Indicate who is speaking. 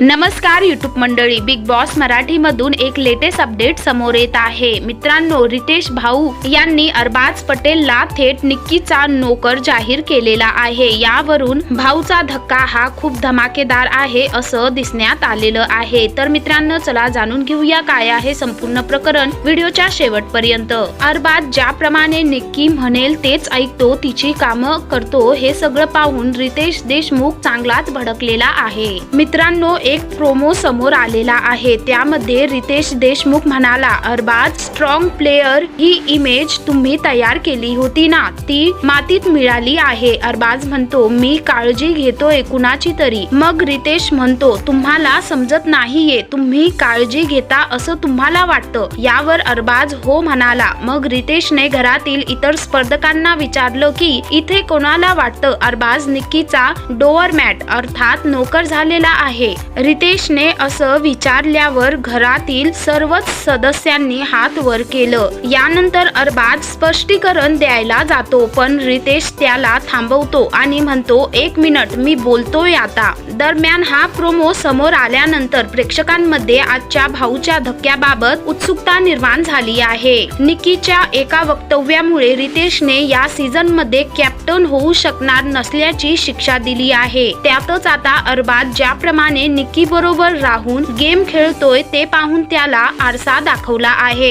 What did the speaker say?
Speaker 1: नमस्कार युट्यूब मंडळी. Big boss मराठीमधून एक लेटेस्ट अपडेट समोर येत आहे. मित्रांनो रितेश भाऊ यांनी अरबाज पटेलला थेट निक्कीचा नोकर जाहीर केलेला आहे. यावरून भाऊचा धक्का हा खूप धमाकेदार आहे असं दिसण्यात आलेलं आहे. तर मित्रांनो चला जाणून घेऊया काय आहे संपूर्ण प्रकरण व्हिडिओच्या शेवटपर्यंत. अरबाज ज्याप्रमाणे निक्की म्हणेल तेच ऐकतो तिची कामं करतो हे सगळं पाहून रितेश देशमुख चांगलाच भडकलेला आहे. मित्रांनो एक प्रोमो समोर आलेला आहे. त्यामध्ये रितेश देशमुख म्हणाला अरबाज स्ट्रॉंग प्लेयर ही इमेज तुम्ही तयार केली होती ना? ती मातीत मिळाली आहे. अरबाज म्हणतो मी काळजी घेतोय कुणाची तरी. मग रितेश म्हणतो तुम्हाला समजत नाहीये तुम्ही काळजी घेता असं तुम्हाला वाटतं? यावर अरबाज हो म्हणाला. मग रितेशने घरातील इतर स्पर्धकांना विचारलं की इथे कोणाला वाटतं? अरबाज निक्कीचा डोअर मॅट अर्थात नोकर झालेला आहे. रितेशने असं विचारल्यावर घरातील सर्वच सदस्यांनी हात वर केलं. यानंतर अरबाज स्पष्टीकरण द्यायला जातो पण रितेश त्याला थांबवतो आणि म्हणतो एक मिनिट मी बोलतोय आता. दरम्यान हा प्रोमो समोर आल्यानंतर प्रेक्षकांमध्ये आजच्या भाऊच्या धक्क्याबाबत उत्सुकता निर्माण झाली आहे. निकीच्या एका वक्तव्यामुळे रितेशने या सीझनमध्ये कॅप्टन होऊ शकणार नसल्याची शिक्षा दिली आहे. त्यातच आता अरबाज ज्याप्रमाणे निकी बरोबर राहून गेम खेळतोय ते पाहून त्याला आरसा दाखवला आहे.